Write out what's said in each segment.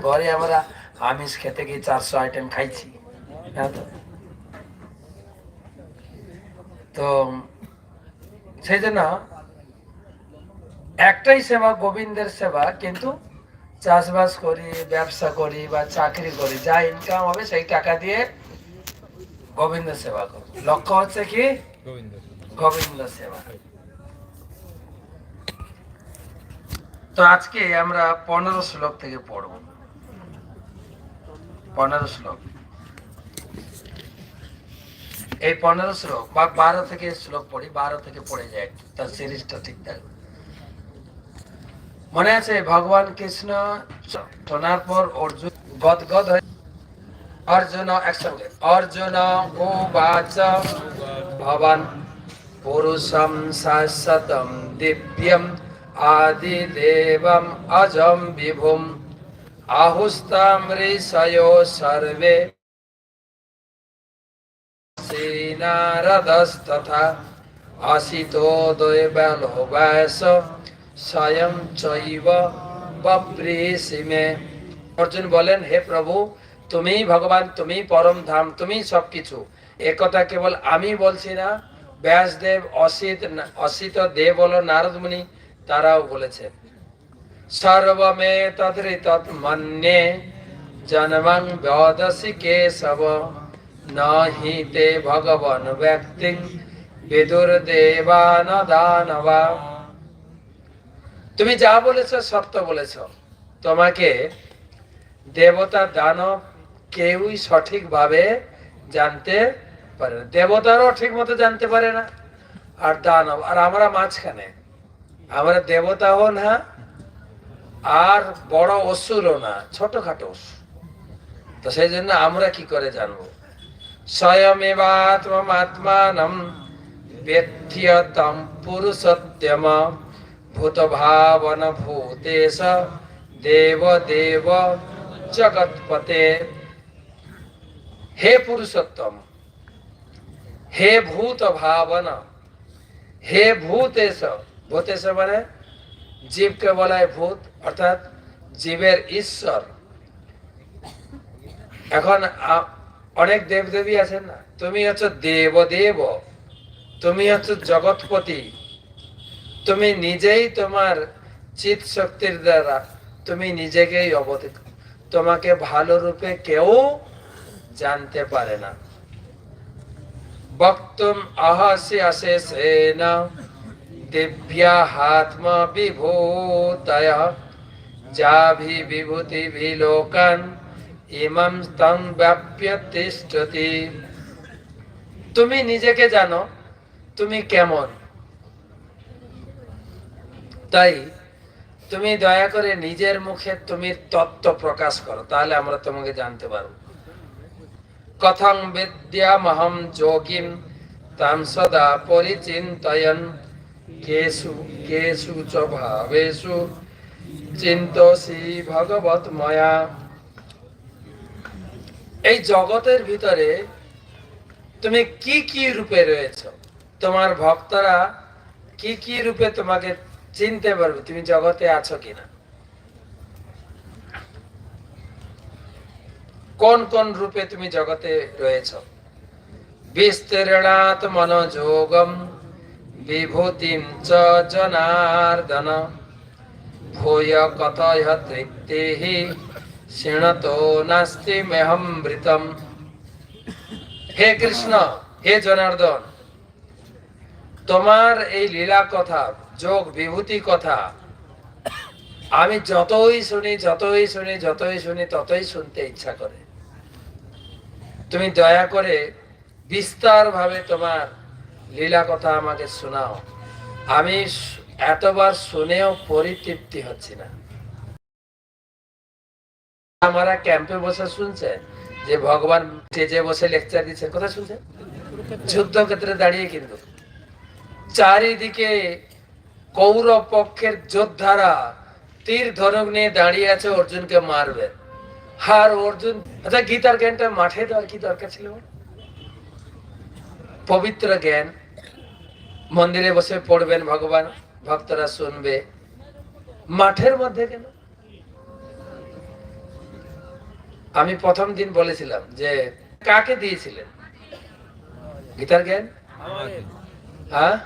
ঘরে আমরা আমিষ খেতে গিয়ে চারশো আইটেম খাইছি হ্যাঁ তো। সেই জন্য একটাই সেবা গোবিন্দের সেবা কিন্তু চাষবাস করি ব্যবসা করি বা চাকরি করি যা ইনকাম হবে সেই টাকা দিয়ে গোবিন্দ সেবা করো লক্ষ্য হচ্ছে কি? গোবিন্দ সেবা। তো আজকে আমরা পনেরো শ্লোক থেকে পড়ব। পনেরো শ্লোক। এই পনেরো শ্লোক বা বারো থেকে শ্লোক পড়ি, বারো থেকে পড়ে যায়। তার সিরিজটা ঠিক থাকবে মনে আছে, ভগবান কৃষ্ণ শোনার পর অর্জুন গদ হয়ে অর্জুন একসঙ্গে। অর্জুন উবাচ। ভবান পুরুষম শাশ্বতম দিব্যম আদিদেবম অজম বিভুম। অসিতো দৈবলো ব্যাস স্বয়ং চৈব অর্জুন বলেন, হে প্রভু তুমি ভগবান তুমি পরম ধাম তুমি সবকিছু। একথা কেবল আমি বলছি না, ব্যাসদেব, অসিত অসিত দেব হলো নারদ মুনি তারাও বলেছেন। সর্বমে তদ্রিত মন্যে জন্মং ব্যদসি কেশব নাহি তে ভগবান ব্যক্তি বিদুর দেবান দানবা তুমি যা বলেছ, সত্য বলেছ। তোমাকে দেবতা দানব কেউই সঠিকভাবে জানতে পারে না। দেবতারও ঠিক মতো জানতে পারে না। আর দানব, আর আমরা মাঝখানে। আমরা দেবতাও না আর বড় অসুরও না, ছোটখাটো অসুর। তো সেই জন্য আমরা কি করে জানব? স্বয়মেবাত্মাত্মানম বেথ্যতম পুরুষোত্তম ভূত ভাবন ভূতেশ দেব দেব জগৎপতে। হে পুরুষোত্তম, হে ভূত ভাবন হে ভূতেশ। ভূতেশ মানে জীবকে বলা হয় ভূত অর্থাৎ জীবের ঈশ্বর। এখন অনেক দেবদেবী আছেন না? তুমি হচ্ছে দেব দেব তুমি হচ্ছে জগৎপতি। তুমি নিজেই তোমার চিত শক্তির দ্বারা তুমি নিজেকেই অবতীত তোমাকে ভালো রূপে কেউ জানতে পারে না। বক্তুম আহাসি অশেষেন দিব্যা হাত্মা বিভূতয়। যাভি বিভূতি বিলোকান ইমাম স্তং ব্যাপ্য তিষ্ঠতি তুমি নিজেকে জানো, তুমি কেমন? তাই তুমি দয়া করে নিজের মুখে তুমি তত্ত্ব প্রকাশ করো, তাহলে আমরা তোমাকে জানতে পারব। কথং বিদ্যা বিদ্যামহম যোগিম, তাম সদা পরিচিন্তয়ন। কেষু কেষু চ চিন্তসি ভগবত ময়া। এই জগতের ভিতরে তুমি কি কি রূপে রয়েছ? তোমার ভক্তরা কি কি রূপে তোমাকে চিনতে পারবে? তুমি জগতে আছো কিনা? কোন কোন রূপে তুমি জগতে রয়েছ? বিস্তীর্ণাত মনোযোগম, বিভূতিম চ জনার্দন ভূয় কথয় তৃপ্তিহি শৃণতো নাস্তি মেহমৃতম হে কৃষ্ণ হে জনার্দন তোমার এই লীলা কথা, যোগ বিভূতি কথা, আমি যতই শুনি যতই শুনি যতই শুনি, ততই শুনতে ইচ্ছা করে। তুমি দয়া করে বিস্তার ভাবে তোমার লীলা কথা আমাকে শোনাও। আমি এতবার শুনেও পরিতৃপ্তি হচ্ছে না। আমরা ক্যাম্পে বসে শুনছে যে ভগবান স্টেজে বসে লেকচার দিচ্ছেন, কথা শুনছেন? যুদ্ধক্ষেত্রে দাঁড়িয়ে কিন্তু। চারিদিকে কৌরব পক্ষের যোদ্ধারা তীর ধনুক নিয়ে দাঁড়িয়ে আছে, অর্জুনকে মারবে। আর অর্জুন আচ্ছা গীতার জ্ঞানটা? মাঠে দেওয়ার কি দরকার ছিল? পবিত্র জ্ঞান। মন্দিরে বসে পড়বেন ভগবান। ভক্তরা শুনবে। মাঠের মধ্যে কেন? আমি প্রথম দিন বলেছিলাম যে কাকে দিয়েছিলেন? গীতার জ্ঞান? আমাদের হ্যাঁ?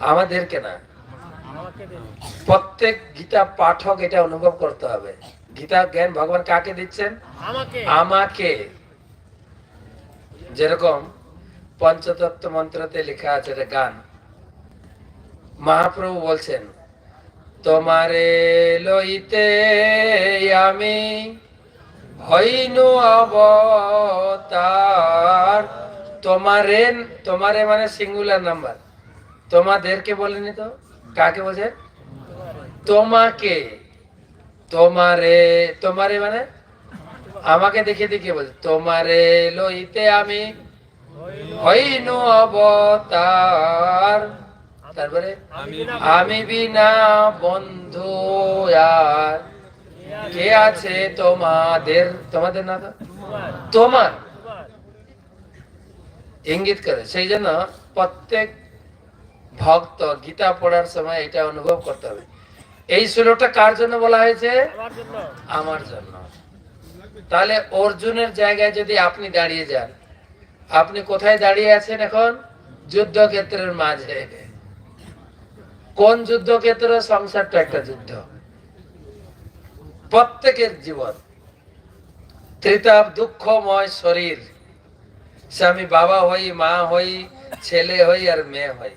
আমাদেরকে না। প্রত্যেক গীতা পাঠক এটা অনুভব করতে হবে। গীতা জ্ঞান ভগবান কাকে দিচ্ছেন? আমাকে। যেরকম পঞ্চতত্ত্ব মন্ত্রতে লেখা আছে গান। মহাপ্রভু বলছেন, তোমারে লইতে আমি হইনু অবতার। তোমারে তোমারে মানে সিঙ্গুলার নাম্বার তোমাদেরকে বলেনি তো? কাকে বলছে তোমাকে। তোমারে তোমারে মানে? আমাকে দেখে দেখে বলছে, তোমারে লইতে আমি হইনু অবতার। তারপরে? আমি আমি বিনা বন্ধু আর কে আছে তোমাদের? তোমাদের না তোমার। ইঙ্গিত করে। সেই জন্য প্রত্যেক ভক্ত গীতা পড়ার সময় এটা অনুভব করতে হবে। এই শ্লোকটা কার জন্য বলা হয়েছে? আমার জন্য। আমার জন্য। তাহলে অর্জুনের জায়গায় যদি আপনি দাঁড়িয়ে যান আপনি কোথায় দাঁড়িয়ে আছেন এখন? যুদ্ধক্ষেত্রের মাঝে। কোন যুদ্ধক্ষেত্র সংসারটা একটা যুদ্ধ? প্রত্যেকের জীবন। ত্রিতাপ, দুঃখময় শরীর। সে আমি বাবা হই, মা হই, ছেলে হই আর মেয়ে হই।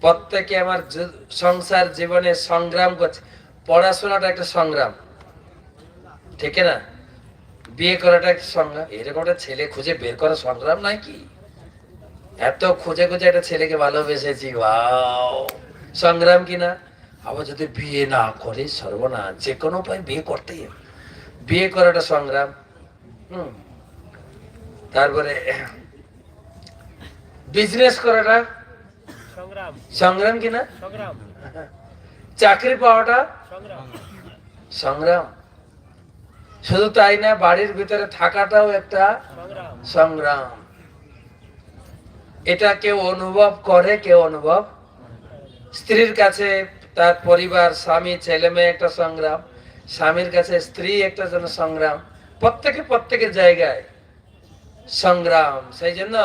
প্রত্যেকে আমার সংসার জীবনে সংগ্রাম করছে। পড়াশোনাটা একটা সংগ্রাম। ঠিক না? বিয়ে করাটা একটা সংগ্রাম। এরকম একটা ছেলে খুঁজে বের করা সংগ্রাম নাই কি? এত খুঁজে খুঁজে একটা ছেলেকে ভালোবেসেছি ওয়াও। সংগ্রাম কিনা? আবার যদি বিয়ে না করে সর্বনা যে কোনো উপায় বিয়ে করতেই হবে। বিয়ে করাটা সংগ্রাম। হুম। তারপরে বিজনেস করাটা? সংগ্রাম। সংগ্রাম কি না সংগ্রাম। চাকরি পাওয়াটা? সংগ্রাম। শুধু তাই না বাড়ির ভিতরে থাকাটাও একটা সংগ্রাম। এটা কেউ অনুভব করে, কেউ অনুভব স্ত্রীর কাছে তার পরিবার, স্বামী, ছেলে মেয়ে একটা সংগ্রাম, স্বামীর কাছে স্ত্রী একটা যেন সংগ্রাম, প্রত্যেকে প্রত্যেকের জায়গায় সংগ্রাম। সেই জন্য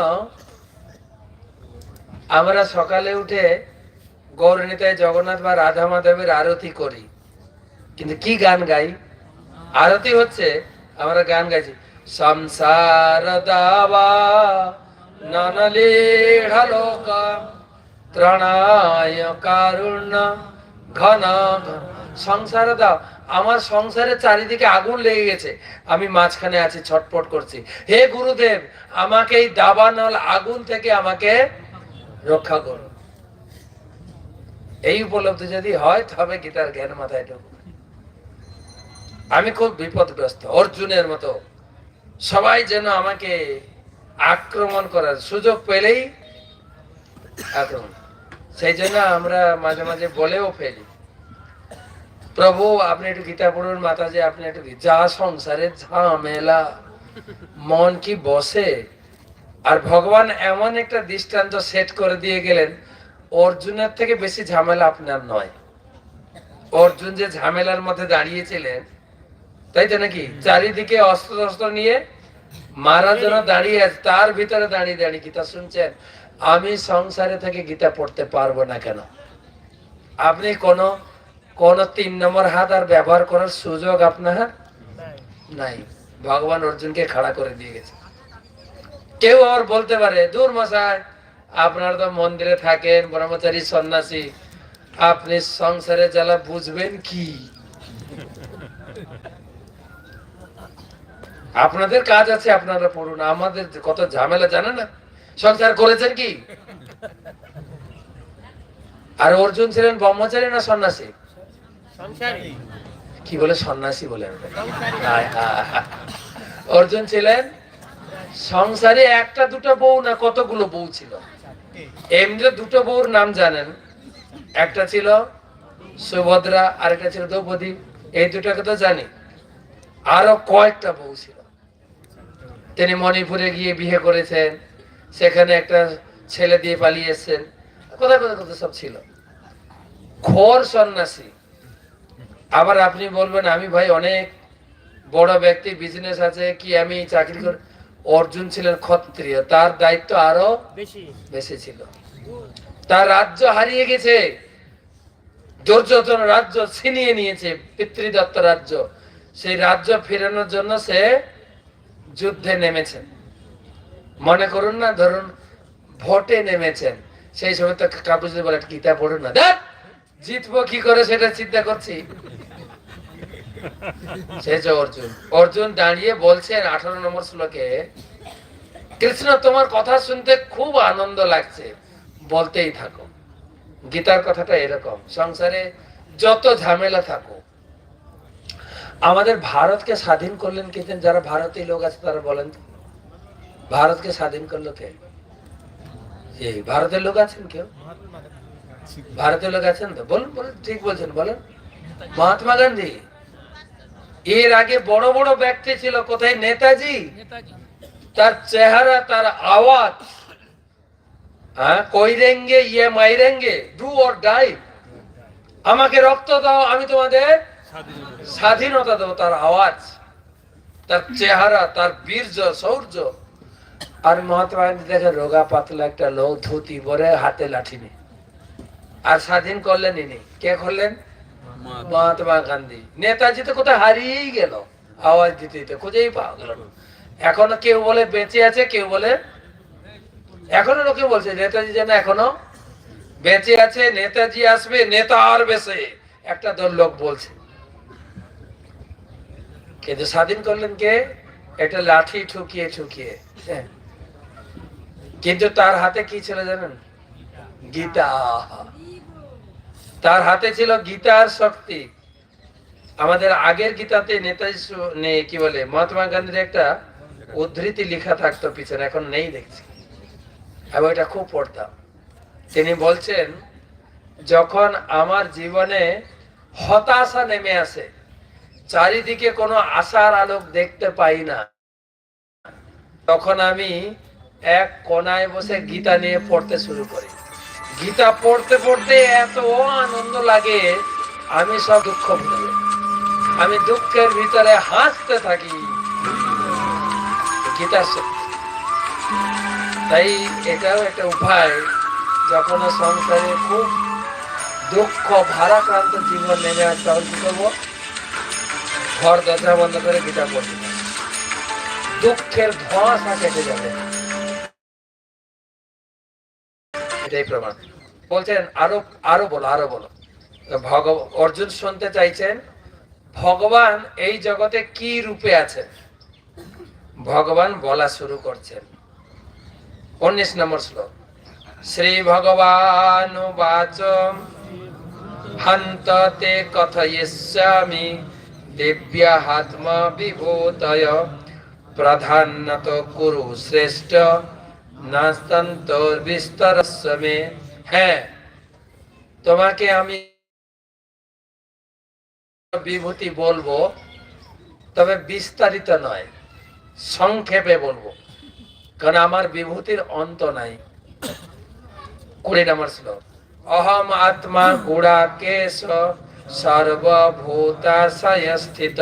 আমরা সকালে উঠে গৌরনীতায় জগন্নাথ বা রাধা মাধবের আরতি করি। কিন্তু কি গান গাই? আরতি হচ্ছে আমরা গান গাইছি, সংসার দাবা ননলীঢ়লোক ত্রণায় কারুণ্য ঘন। সংসার দাও আমার সংসারের চারিদিকে আগুন লেগে গেছে। আমি মাঝখানে আছি ছটপট করছি। হে গুরুদেব, আমাকে এই দাবানল আগুন থেকে আমাকে রক্ষা করুন। এই উপলব্ধি যদি হয়, তবে গীতার জ্ঞান মাথায় ঢুকবে আমি খুব বিপদগ্রস্ত, অর্জুনের মতো। সবাই যেন আমাকে আক্রমণ করার সুযোগ পেলেই আক্রমণ। সেই জন্য আমরা মাঝে মাঝে বলেও ফেলি, প্রভু, আপনি একটু গীতা পড়ুন, মাতাজি, আপনি একটু যা সংসারের ঝামেলা, মন কি বসে? আর ভগবান এমন একটা দৃষ্টান্ত সেট করে দিয়ে গেলেন, অর্জুনের থেকে বেশি ঝামেলা আপনার নয়। অর্জুন যে ঝামেলার মধ্যে দাঁড়িয়েছিলেন, তাই তো নাকি? চারিদিকে অস্ত্র অস্ত্র নিয়ে মারার যেন দাঁড়িয়ে আছে, তার ভিতরে দাঁড়িয়ে দাঁড়িয়ে গীতা শুনছেন, আমি সংসারে থেকে গীতা পড়তে পারব না কেন? আপনি কোন কোন তিন নম্বর হাত আর ব্যবহার করার সুযোগ আপনার নাই। ভগবান অর্জুনকে খাড়া করে দিয়ে গেছে। কেউ আবার বলতে পারে, দূর মশাই, আপনার তো মন্দিরে থাকেন, ব্রহ্মচারী সন্ন্যাসী। আপনি সংসারে জ্বালা বুঝবেন কি? আপনাদের কাজ আছে আপনারা পড়ুন। আমাদের কত ঝামেলা জানেন না? সংসার করেছেন কি? আর অর্জুন ছিলেন ব্রহ্মচারী না সন্ন্যাসী? কি বলে সন্ন্যাসী বলে। অর্জুন ছিলেন সংসারে একটা দুটো বউ না কতগুলো বউ ছিল? এমনি দুটো বউর নাম জানেন? একটা ছিল সুভদ্রা আর একটা ছিল দ্রৌপদী। এই দুটাকে তো জানি। আরও কয়েকটা বউ ছিল। তিনি মণিপুরে গিয়ে বিয়ে করেছেন সেখানে একটা ছেলে দিয়ে পালিয়ে এসছেন কোথায় কোথায় কোথায় সব ছিল? খোর সন্ন্যাসী। আবার আপনি বলবেন আমি ভাই অনেক বড় ব্যক্তি বিজনেস আছে কি আমি চাকরি করি অর্জুন ছিলেন ক্ষত্রিয় তার দায়িত্ব আরও বেশি। বেশি ছিল। তার রাজ্য হারিয়ে গেছে। দুর্যোধন রাজ্য ছিনিয়ে নিয়েছে পিতৃদত্ত রাজ্য। সেই রাজ্য ফেরানোর জন্য সে যুদ্ধে নেমেছেন। মনে করুন না, ধরুন ভোটে নেমেছেন। সেই সময় তো কাপড় যদি বলে, গীতা পড়ুন না। দেখ জিতবো কি করে সেটা চিন্তা করছি। সে যে অর্জুন। অর্জুন দাঁড়িয়ে বলছেন আঠারো নম্বর শ্লোকে, কৃষ্ণ, তোমার কথা শুনতে খুব আনন্দ লাগছে। বলতেই থাকো। গীতার কথাটা এরকম। সংসারে যত ঝামেলা থাকো আমাদের ভারতকে স্বাধীন করলেন কে যারা ভারতীয় লোক আছে তারা বলেন ভারতকে স্বাধীন করল কে? ভারতের লোক আছেন কেউ? ভারতের লোক আছেন তো? বলুন বলুন, ঠিক বলছেন, বলেন। মহাত্মা গান্ধী, এর আগে বড় বড় ব্যক্তি ছিল, কোথায়? নেতাজি। তার চেহারা, তার আওয়াজ হ্যাঁ? কই রেঙ্গে ইয়ে মাইরেঙ্গে ডু অর ডাই আমাকে রক্ত দাও, আমি তোমাদের স্বাধীনতা দেবো, তার আওয়াজ, তার চেহারা, তার বীর্য শৌর্য আর মহাত্মা গান্ধী দেখে রোগা পাতলা একটা লোক, ধুতি পরে হাতে লাঠি নিয়ে। আর স্বাধীন করলেন ইনি। কে করলেন? মহাত্মা গান্ধী। নেতাজি তো কোথায় হারিয়েই গেল, আওয়াজ দিতে দিতে, খুঁজেই পাওয়া গেল না। এখনও কেউ বলে বেঁচে আছে, কেউ বলে এখনও লোকে বলছে, নেতাজি যেন এখনও বেঁচে আছে, নেতাজি আসবে, নেতা আর বেশে একটা দল লোক বলছে। কিন্তু স্বাধীন করলেন কে? একটা লাঠি ঠুকিয়ে ঠুকিয়ে হ্যাঁ। কিন্তু তার হাতে কি ছিল জানেন? গীতা তার হাতে ছিল গীতার শক্তি। আমাদের আগের গীতাতে নেতাজি কি বলে, মহাত্মা গান্ধীর একটা উদ্ধৃতি লেখা থাকতো পিছনে, এখন নেই দেখছি। আমি এটা খুব পড়তাম। তিনি বলছেন, যখন আমার জীবনে হতাশা নেমে আসে চারিদিকে কোনো আশার আলোক দেখতে পাই না। তখন আমি এক কোনায় বসে গীতা নিয়ে পড়তে শুরু করি। গীতা পড়তে পড়তে এত আনন্দ লাগে, আমি সব দুঃখ ভুলে আমি দুঃখের ভিতরে হাসতে থাকি। শক্তি তাই এটাও একটা উপায়, যখন সংসারে খুব দুঃখ, ভারাক্রান্ত জীবন নেমে আসে, তখন কি করব? ঘর দরজা বন্ধ করে গীতা পড়তে দুঃখের ধোঁয়াশা কেটে যাবে। এটাই প্রমাণ। বলছেন, আরও আরও বলো আরও বলো। ভগব অর্জুন শুনতে চাইছেন, ভগবান এই জগতে কি রূপে আছেন? ভগবান বলা শুরু করছেন। উনিশ নম্বর শ্লোক। শ্রী ভগবান বাচ হন্ত তে কথয়িষ্যামি বিভূতয় প্রাধান্যত কুরু শ্রেষ্ঠ নাস্তন্তর বিস্তরস্য মে হ্যাঁ তোমাকে আমি বিভূতি বলব, তবে বিস্তারিত নয়, সংক্ষেপে বলব। কারণ আমার বিভূতির অন্ত নাই। কুড়ি নম্বর শ্লোক। অহম আত্মা গুড়াকেশ সর্বভূতাশয় স্থিত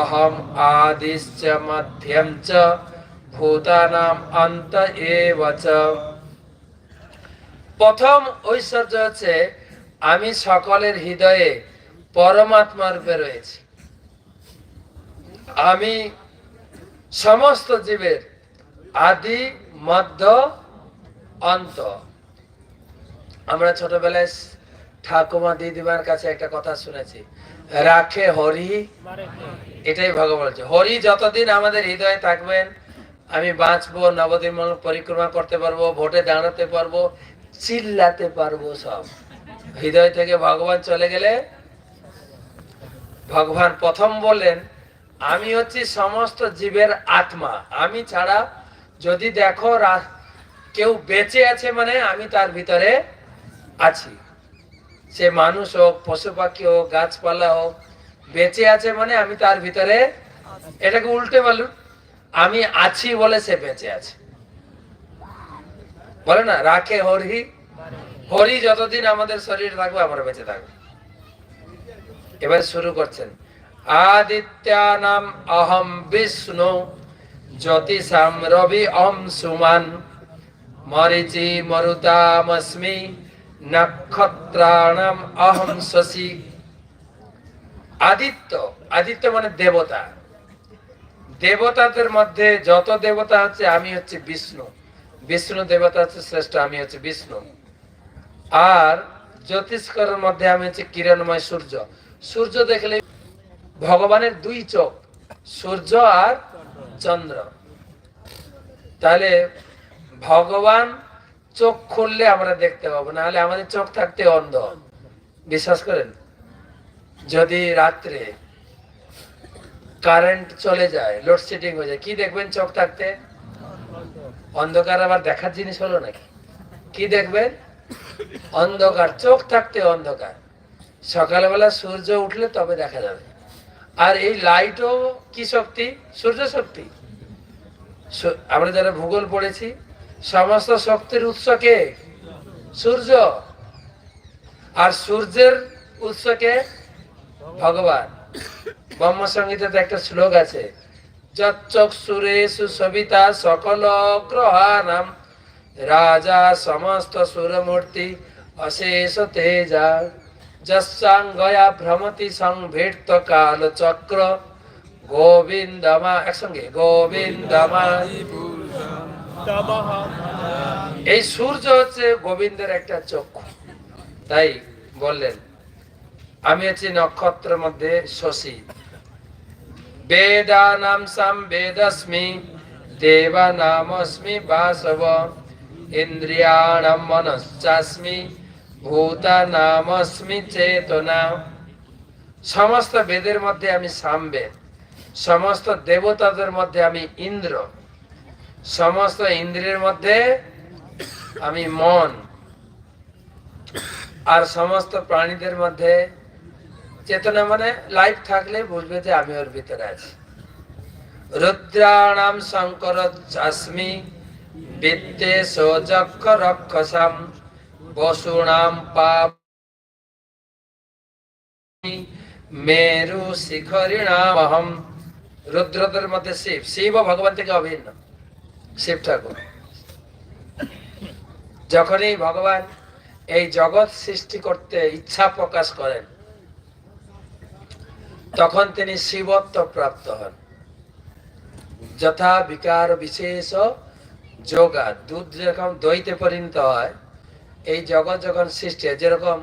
অহম আদিশ্চ মধ্যম চ ভূতানাম অন্ত প্রথম ঐশ্বর্য হচ্ছে, আমি সকলের হৃদয়ে পরমাত্মা রূপে রয়েছি। আমি সমস্ত জীবের আদি, মধ্য, অন্ত। আমরা ছোটবেলায় ঠাকুমা দিদিমার কাছে একটা কথা শুনেছি। রাখে হরি, এটাই ভগবান বলছে। হরি যতদিন আমাদের হৃদয়ে থাকবেন, আমি বাঁচবো নবদিন পরিক্রমা করতে পারব, ভোটে দাঁড়াতে পারব, চিল্লাতে পারব সব। হৃদয় থেকে ভগবান চলে গেলে, ভগবান প্রথম বললেন, আমি হচ্ছি সমস্ত জীবের আত্মা। আমি ছাড়া যদি দেখো কেউ বেঁচে আছে মানে আমি তার ভিতরে আছি। সে মানুষ হোক, পশু পাখি হোক, গাছপালা হোক, বেঁচে আছে মানে আমি তার ভিতরে এটাকে উল্টে বলুন, আমি আছি বলে সে বেঁচে আছে। বলে না, রাখে হরি হরি যতদিন আমাদের শরীর থাকবে, আমরা বেঁচে থাকব। এবার শুরু করছেন, আদিত্যানাম অহম বিষ্ণু জ্যোতিষাম রবি অম সুমান, মরিচি মরুতামস্মি নক্ষত্রাণাম অহম শশী। আদিত্য আদিত্য মানে দেবতা। দেবতাদের মধ্যে যত দেবতা হচ্ছে আমি হচ্ছে বিষ্ণু। বিষ্ণু দেবতা হচ্ছে শ্রেষ্ঠ, আমি হচ্ছে বিষ্ণু। আর জ্যোতিষ্করের মধ্যে আমি হচ্ছে কিরণময় সূর্য। সূর্য দেখলে ভগবানের দুই চোখ, সূর্য আর চন্দ্র। তাহলে ভগবান চোখ খুললে আমরা দেখতে পাবো, নাহলে আমাদের চোখ থাকতে অন্ধ। বিশ্বাস করেন? যদি রাত্রে কারেন্ট চলে যায়, লোডশেডিং হয়ে যায়, কি দেখবেন চোখ থাকতে? অন্ধকার আবার দেখার জিনিস হলো নাকি? কি দেখবেন? অন্ধকার, চোখ থাকতে অন্ধকার। সকালবেলা সূর্য উঠলে তবে দেখা যাবে। আর এই লাইটও কি শক্তি? সূর্য শক্তি। আমরা যারা ভূগোল পড়েছি সমস্ত শক্তির উৎস কে? সূর্য। আর সূর্যের উৎস কে? ভগবান। ব্রহ্ম সঙ্গীতে একটা শ্লোক আছে যচ্চক্ষুরেষু সবিতা সকল গ্রহানাম, রাজা সমস্ত সুরমূর্তি অশেষ তেজা যসাঙ্গয়া ভ্রমতি সংভৃত কাল চক্র গোবিন্দমা একসঙ্গে, গোবিন্দমা। এই সূর্য হচ্ছে গোবিন্দের একটা চক্ষু। তাই বললেন, আমি হচ্ছি নক্ষত্রের মধ্যে শশী। বেদানাম সাম বেদস্মি, দেবানামস্মি বাসব। ইন্দ্রিয়াণম মনশ্চাস্মি, ভূতানামস্মি চেতনা। সমস্ত বেদের মধ্যে আমি সামবেদ সমস্ত দেবতাদের মধ্যে আমি ইন্দ্র। সমস্ত ইন্দ্রিয়ের মধ্যে আমি মন আর সমস্ত প্রাণীদের মধ্যে চেতনা মানে লাইফ থাকলে বুঝবে যে আমি ওর ভিতরে আছি। রুদ্রাণাম শঙ্কর চাস্মি বিদ্যে সোজক্ষ রক্ষসাম বসুণাম পাপ মেরু শিখরিণাম অহম। রুদ্রদের মধ্যে শিব শিব ভগবান থেকে অভিন্ন। শিব ঠাকুর। যখনই ভগবান এই জগৎ সৃষ্টি করতে ইচ্ছা প্রকাশ করেন, তখন তিনি শিবত্ব প্রাপ্ত হন। যথা বিকার বিশেষ যোগা, দুধ যেরকম দইতে পরিণত হয়, এই জগৎ যখন সৃষ্টি হয়, যেরকম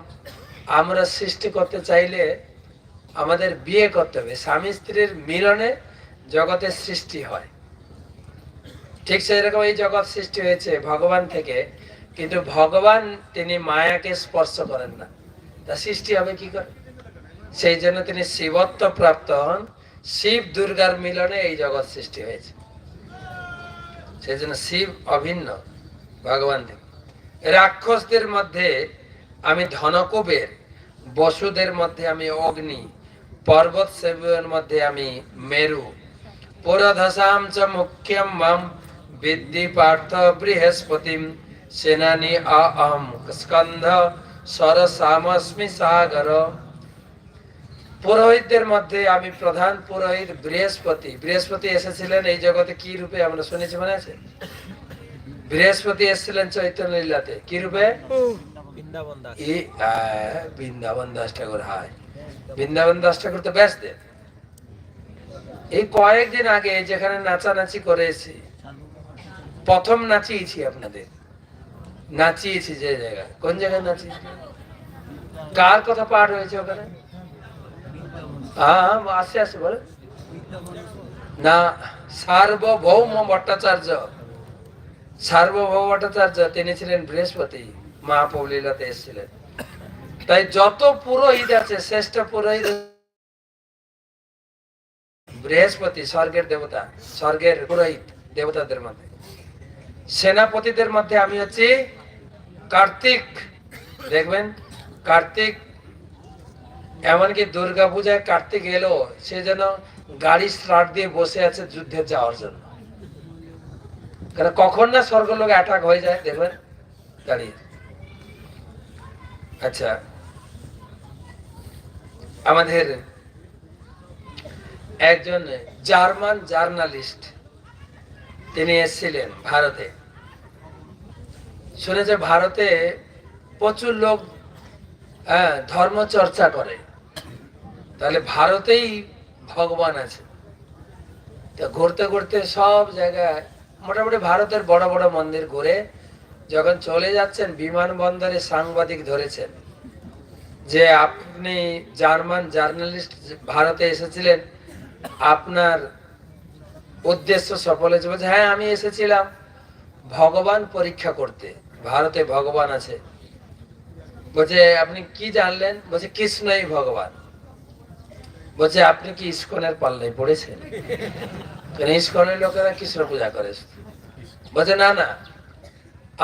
আমরা সৃষ্টি করতে চাইলে আমাদের বিয়ে করতে হবে, স্বামী স্ত্রীর মিলনে জগতের সৃষ্টি হয়। ঠিক সেই রকম এই জগৎ সৃষ্টি হয়েছে ভগবান থেকে, কিন্তু ভগবান তিনি মায়াকে স্পর্শ করেন না। তা সৃষ্টি হবে কি করে? সেই জন্য তিনি শিবত্ব প্রাপ্ত হন। শিব দুর্গার মিলনে এই জগৎ সৃষ্টি হয়েছে। সেই জন্য শিব অভিন্ন ভগবান থেকে। রাক্ষসদের মধ্যে আমি ধনকুবের, বসুদের মধ্যে আমি অগ্নি পর্বত সেবের মধ্যে আমি মেরু। পুরধসাম চ মুখ্যম মাম বিদ্যি পার্থ বৃহস্পতিম সেনানি অহম স্কন্ধ সরসামস্মি সাগর পুরোহিতদের মধ্যে আমি প্রধান পুরোহিত বৃহস্পতি। বৃহস্পতি এসেছিলেন এই জগতে কি রূপে? আমরা শুনেছি মনে আছে? বৃহস্পতি এসেছিলেন চৈতন্য লীলাতে কি রূপে? বৃন্দাবন দাস। বৃন্দাবন ঠাকুর হায়। বৃন্দাবন দাস ঠাকুর তো ব্যস্ত। এই কয়েকদিন আগে যেখানে নাচানাচি করেছি প্রথম নাচিয়েছি আপনাদের। নাচিয়েছি যে জায়গায়। কোন জায়গায় নাচিয়েছি? কার কথা পাঠ হয়েছে ওখানে? হ্যাঁ আসে আসে, বলে। না, সার্বভৌম ভট্টাচার্য। সার্বভৌম ভট্টাচার্য, তিনি ছিলেন বৃহস্পতি। মহাপ্রভু লীলাতে এসেছিলেন। তাই যত পুরোহিত আছে, শ্রেষ্ঠ পুরোহিত বৃহস্পতি, স্বর্গের দেবতা, স্বর্গের পুরোহিত দেবতাদের মধ্যে। সেনাপতিদের মধ্যে আমি হচ্ছি কার্তিক। দেখবেন, কার্তিক, এমনকি দুর্গা পূজায় কার্তিক এলো, সে যেন গাড়ি স্টার্ট দিয়ে বসে আছে যুদ্ধে যাওয়ার জন্য। কারণ কখন না স্বর্গলোক অ্যাটাক হয়ে যায়, দেখবেন? দাঁড়িয়ে। আচ্ছা আমাদের একজন জার্মান জার্নালিস্ট, তিনি এসেছিলেন ভারতে। শুনেছে ভারতে প্রচুর লোক হ্যাঁ, ধর্ম চর্চা করে। তাহলে ভারতেই ভগবান আছে। তো ঘুরতে ঘুরতে সব জায়গায় মোটামুটি ভারতের বড় বড় মন্দির ঘুরে যখন চলে যাচ্ছেন বিমানবন্দরে সাংবাদিক ধরেছেন যে আপনি জার্মান জার্নালিস্ট ভারতে এসেছিলেন। আপনার উদ্দেশ্য সফল হয়েছে। হ্যাঁ আমি এসেছিলাম ভগবান পরীক্ষা করতে। ভারতে ভগবান আছে। বলছে, আপনি কি জানলেন? বলছে, কৃষ্ণই ভগবান। বলছে, আপনি কি ইস্কনের পাল্লায় পড়েছেন? ইস্কনের লোকেরা কৃষ্ণ পূজা করে। বলছে, না না,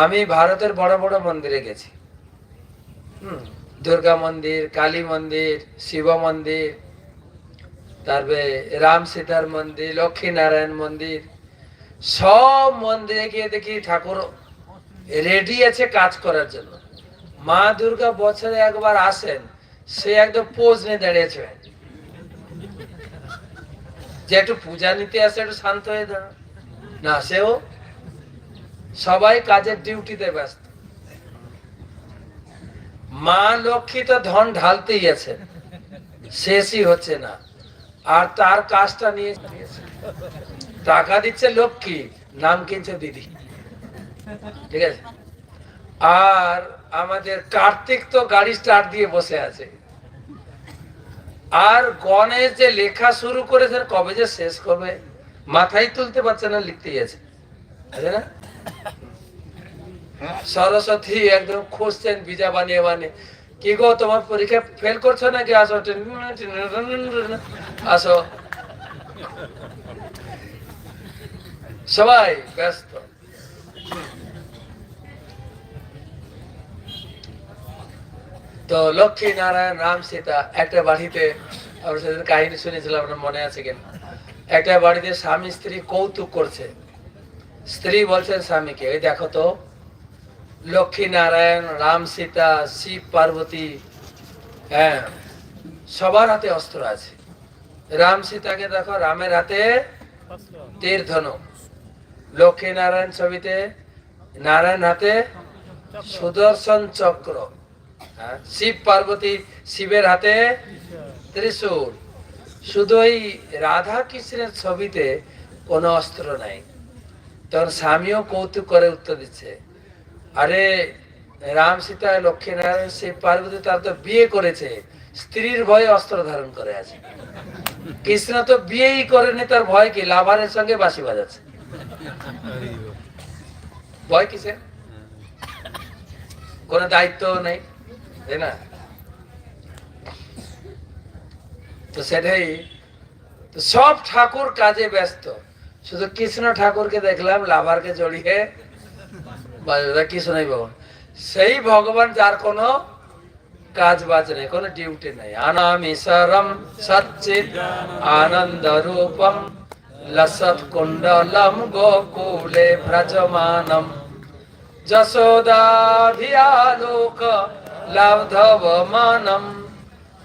আমি ভারতের বড় বড় মন্দিরে গেছি। হুম, দুর্গা মন্দির, কালী মন্দির, শিব মন্দির, তারপরে রাম সীতার মন্দির, লক্ষ্মী নারায়ণ মন্দির, সব মন্দিরে গিয়ে দেখি ঠাকুর রেডি আছে কাজ করার জন্য। মা দুর্গা বছরে একবার আসেন, সে একদম পোজ নিয়ে দাঁড়িয়েছে। যে একটু পূজা নিতে আসে, একটু শান্ত হয়ে দাঁড়া না, সেও সবাই কাজের ডিউটিতে ব্যস্ত। মা লক্ষ্মী তো ধন ঢালতেই আছে, শেষই হচ্ছে না। আর তার কাজটা নিয়ে টাকা দিচ্ছে লক্ষ্মী, নাম কিনছে দিদি। ঠিক আছে? আর আমাদের কার্তিক তো গাড়ি স্টার্ট দিয়ে বসে আছে। আর গণেশ যে লেখা শুরু করেছেন কবে যে শেষ করবে, মাথায় তুলতে পারছে না, লিখতেই আছে। আছে না? সরস্বতী একদম খুঁজছেন বিজা বানিয়ে বানিয়ে কি গো, তোমার পরীক্ষা ফেল করছ নাকি? আসো আসো। সবাই ব্যস্ত। তো লক্ষ্মী নারায়ণ রাম সীতা একটা বাড়িতে, আমরা সেদিন কাহিনী শুনেছিলাম, আপনার মনে আছে কিনা? একটা বাড়িতে স্বামী স্ত্রী কৌতুক করছে। স্ত্রী বলছেন স্বামীকে, এই দেখো তো, লক্ষ্মী নারায়ণ, রাম সীতা, শিব পার্বতী হ্যাঁ সবার হাতে অস্ত্র আছে। রাম সীতাকে দেখো, রামের হাতে তীর ধনুক লক্ষ্মী নারায়ণ ছবিতে নারায়ণ হাতে সুদর্শন চক্র। শিব পার্বতী শিবের হাতে ত্রিশূল। শুধু ওই রাধা কৃষ্ণের ছবিতে কোনো অস্ত্র নাই। তখন স্বামীও কৌতুক করে উত্তর দিচ্ছে, আরে, রাম সীতা, লক্ষ্মী নারায়ণ, শিব পার্বতী তার তো বিয়ে করেছে। স্ত্রীর ভয়ে অস্ত্র ধারণ করে আছে। কৃষ্ণ তো বিয়েই করেনি, তার ভয় কি? লাভারের সঙ্গে বাঁশি বাজাচ্ছে। ভয় কিসে কোনো দায়িত্ব নেই। তাই না। তো সেটাই। তো সব ঠাকুর কাজে ব্যস্ত। শুধু কৃষ্ণ ঠাকুরকে দেখলাম, লাভারকে জড়িয়ে কৃষ্ণই ভগবান। সেই ভগবান যার কোনো কাজ বাজ নেই, কোনো ডিউটি নেই। অনামিসরম সচ্চিদ আনন্দ রূপম লসৎ কুণ্ডলম গোকুলে ভ্রজমানম। যশোদাধিয়ালোক লব্ধবমানম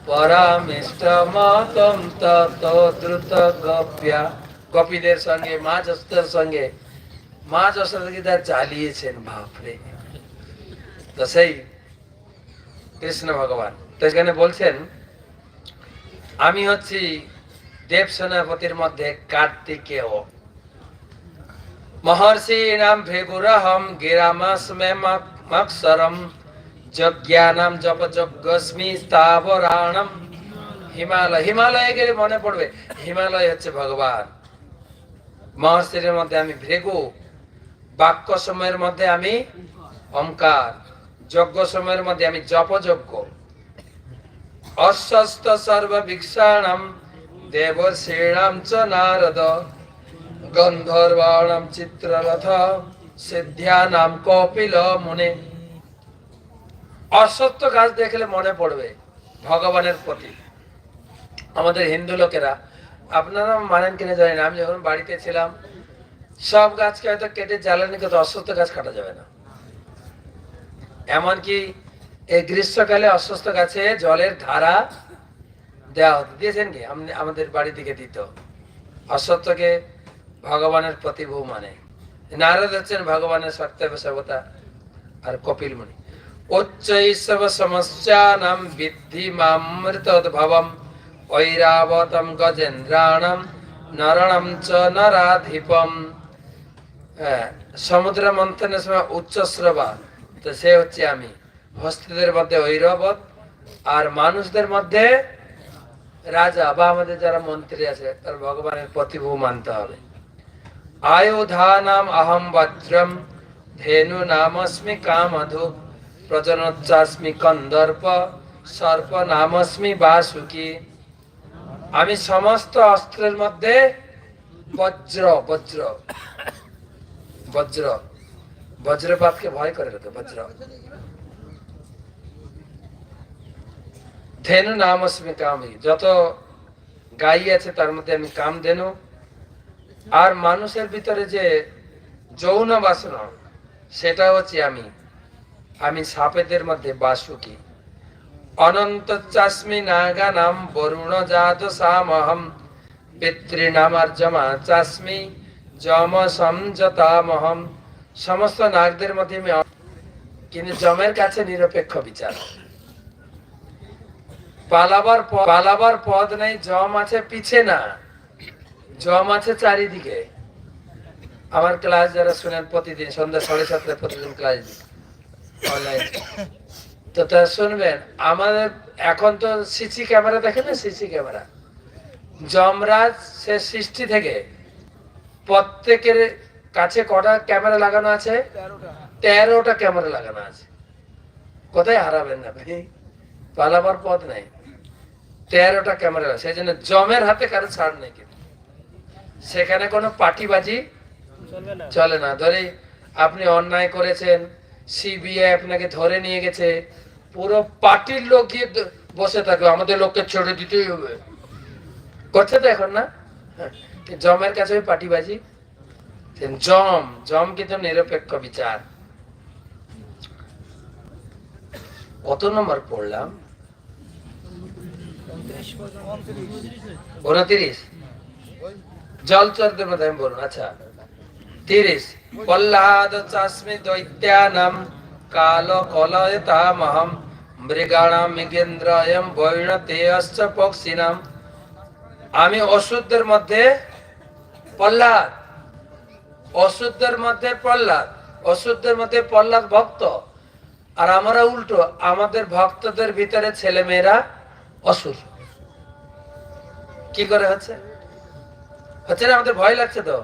পরামিষ্টমতম তত দ্রুত গপ্যা গোপীদের সঙ্গে মা যশোদার সঙ্গে মা যশোদাকে যা চালিয়েছেন বাপরে তো সেই কৃষ্ণ ভগবান তো এখানে বলছেন আমি হচ্ছি দেব সেনাপতির মধ্যে কার্তিকেয় মহর্ষি নাম ভেগুরহম গিরামাসমে মক্ষরম যজ্ঞানাম জপ যজ্ঞস্মি স্থাবরাণম। হিমালয়, হিমালয়ে গেলে মনে পড়বে, হিমালয় হচ্ছে ভগবান। মহর্ষির মধ্যে আমি ভৃগু, বাক্য সময়ের মধ্যে আমি ওমকার, যজ্ঞ সময়ের মধ্যে আমি জপযজ্ঞ। অস্বস্ত সর্বভিক্ষাণম দেবশ্রীণাম চ নারদ, গন্ধর্বাণম চিত্ররথ সিদ্ধ্যানাম কপিল মুনে। অসত্য গাছ দেখলে মনে পড়বে ভগবানের প্রতি। আমাদের হিন্দু লোকেরা, আপনারা মানেন কিনা জানি না, আমি যখন বাড়িতে ছিলাম, সব গাছকে হয়তো কেটে জ্বালানি কিন্তু অসুস্থ গাছ কাটা যাবে না। এমনকি এই গ্রীষ্মকালে অসুস্থ গাছে জলের ধারা দেওয়া হতো। দিয়েছেন কি? আমাদের বাড়ি থেকে দিত। অসত্যকে ভগবানের প্রতিভু মানে। নারদ হচ্ছেন ভগবানের সত্য সবতা আর কপিল মুনি সমুদ্র মন্থনের সময় উচ্চশ্রবা তো সে হচ্ছে আমি হস্তদের মধ্যে ঐরবত আর মানুষদের মধ্যে রাজা বা আমাদের যারা মন্ত্রী আছে তার ভগবানের প্রতিভু মানতে হবে আয়ুধানাম অহম বজ্রম ধেনু নামস্মি কামধু প্রজনোচ্চাস্মি কন্দর্প সর্প নামস্মি বাসুকি। আমি সমস্ত অস্ত্রের মধ্যে বজ্র বজ্র বজ্র, বজ্রপাতকে ভয় করে লোকে বজ্র। ধেনু নামস্মি কামি, যত গাই আছে তার মধ্যে আমি কাম ধেনু। আর মানুষের ভিতরে যে যৌন বাসনা সেটা হচ্ছে আমি। আমি সাপেদের মধ্যে বাসুকি অনন্ত চাস্মি নাগা নাম বরুণ জাত সামহম, পিতৃনামার্জমা চাস্মি যম সমজতামহম সমস্ত নাগদের মধ্যে কিন্তু যমের কাছে নিরপেক্ষ বিচার। পালাবার পালাবার পদ নেই জম আছে পিছে না। জম আছে চারিদিকে। আমার ক্লাস যারা শুনেন প্রতিদিন, সন্ধ্যা সাড়ে সাতটায় প্রতিদিন ক্লাস দিই। অনলাইন তো তা শুনবেন আমাদের এখন তো সিসি ক্যামেরা দেখেন না? CC camera. যমরাজ সে সৃষ্টি থেকে প্রত্যেকের কাছে কটা ক্যামেরা লাগানো আছে? তেরোটা ক্যামেরা লাগানো আছে। কোথায় হারাবেন না ভাই? পালাবার পথ নাই। তেরোটা ক্যামেরা সেই জন্য জমের হাতে কারও ছাড় নেই কিন্তু। সেখানে কোনো না। চলে না। ধরে আপনি অন্যায় করেছেন সিবিআই আপনাকে ধরে নিয়ে গেছে। পুরো পার্টির লোক গিয়ে বসে থাকবে। আমাদের লোককে ছেড়ে দিতেই হবে। করছে তো এখন না? হ্যাঁ, জমের কাছে পার্টিবাজি জম জম কিন্তু নিরপেক্ষ বিচার। কত নম্বর পড়লাম? উনত্রিশ। জলচরদের মধ্যে আমি বলুন আচ্ছা। তিরিশ। প্রহ্লাদ চাস্মি দৈত্যানাম কাল কলয়তামহম মৃগাণাম মৃগেন্দ্রয়ম বৈণ তেয়শ্চ পক্ষিনাম আমি অশুদ্ধের মধ্যে প্রহ্লাদ, অশুদ্ধের মধ্যে প্রহ্লাদ, অশুদ্ধের মধ্যে প্রহ্লাদ ভক্ত। আর আমরা উল্টো, আমাদের ভক্তদের ভিতরে ছেলে মেয়েরা অসুর। কি করে হচ্ছে? হচ্ছে না, আমাদের ভয় লাগছে তো?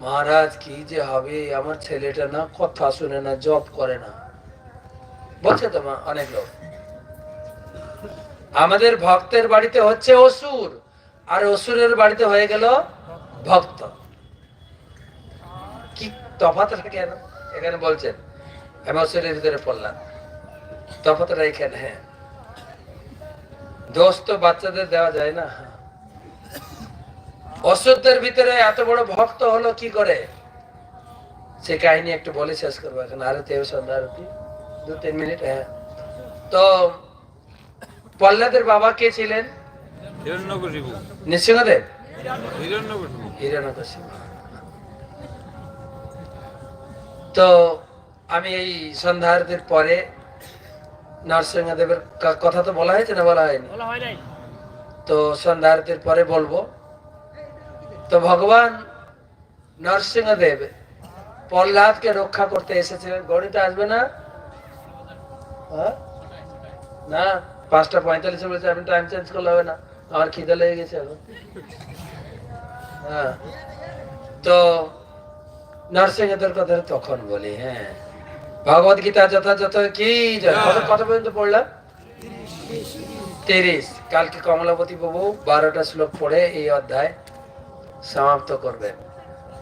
মহারাজ, কি যে হবে? আমার ছেলেটা না কথা শুনে না জব করে না। বলছে তো মা, অনেক লোক। আমাদের ভক্তের বাড়িতে হচ্ছে অসুর। আর অসুরের বাড়িতে হয়ে গেল ভক্ত। কি তফাতটা কেন এখানে? বলছেন, আমি অসুরের ভিতরে পড়লাম। তফাতটা এখানে হ্যাঁ। দোষ তো বাচ্চাদের দেওয়া যায় না। অশুদ্ধের ভিতরে এত বড় ভক্ত হলো কি করে? সে কাহিনী একটু বলে শেষ করব এখন। আরতি হবে সন্ধ্যা আরতি। দু তিন মিনিট হ্যাঁ। তো প্রহ্লাদের বাবা কে ছিলেন? নৃসিংহদেব? তো আমি এই সন্ধ্যা আরতির পরে নরসিংহদেবের কথা তো বলা হয়েছে না বলা হয়নি? হয় তো সন্ধ্যা আরতির পরে বলব। তো ভগবান নরসিংহদেব প্রহ্লাদকে রক্ষা করতে এসেছে গণিতে আসবে না? না পাঁচটা পঁয়তাল্লিশে বলেছে আমি টাইম চেঞ্জ করলে হবে না। আমার খিদে লেগে গেছে এখন। হ্যাঁ। তো নরসিংহদেবের কথা তখন বলি হ্যাঁ। ভগবত গীতা যথাযথ কি কত পর্যন্ত পড়লাম? তিরিশ। কালকে কমলাপতি বাবু বারোটা শ্লোক পড়ে এই অধ্যায়। সমাপ্ত করবেন